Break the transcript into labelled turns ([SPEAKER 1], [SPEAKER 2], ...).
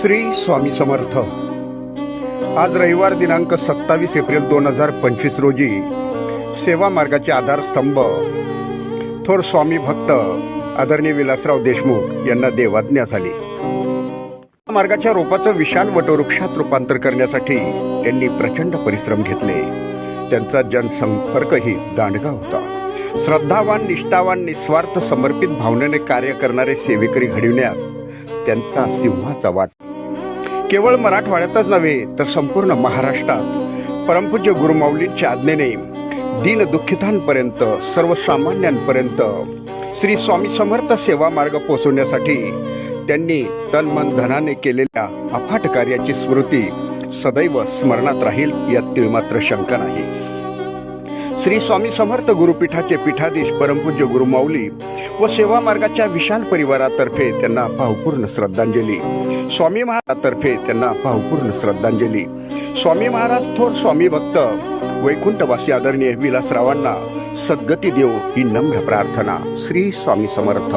[SPEAKER 1] श्री स्वामी समर्थ. आज रविवार दिनांक सत्तावीस एप्रिल दोन हजार पंचवीस रोजी सेवा मार्गाचे आधारस्तंभ. थोर स्वामी भक्त आदरणीय विलासराव देशमुख यांना देवाज्ञा झाली. मार्गाच्या रोपाचं विशाल वटवृक्षात रूपांतर करण्यासाठी त्यांनी प्रचंड परिश्रम घेतले. त्यांचा जनसंपर्कही दांडगा होता. श्रद्धावान निष्ठावान निस्वार्थ समर्पित भावनेने कार्य करणारे सेवेकरी घडविण्यात त्यांचा सिंहाचा वाट. केवळ मराठवाड्यातच नव्हे तर संपूर्ण महाराष्ट्रात. परमपूज्य गुरुमाऊलींच्या आज्ञेने दीनदुःखितांपर्यंत सर्वसामान्यांपर्यंत श्री स्वामी समर्थ सेवा मार्ग पोचवण्यासाठी त्यांनी तन मन धनाने केलेल्या अफाट कार्याची स्मृती सदैव स्मरणात राहील यात तिळमात्र शंका नाही. श्री स्वामी समर्थ गुरुपीठाचे पीठाधीश परमपूज्य गुरुमाऊली व सेवा मार्गाच्या विशाल परिवारातर्फे त्यांना भावपूर्ण श्रद्धांजली. स्वामी महाराजातर्फे त्यांना भावपूर्ण श्रद्धांजली. स्वामी महाराज थोर स्वामी भक्त वैकुंठवासी आदरणीय विलासरावांना सद्गती देव ही नम्र प्रार्थना. श्री स्वामी समर्थ.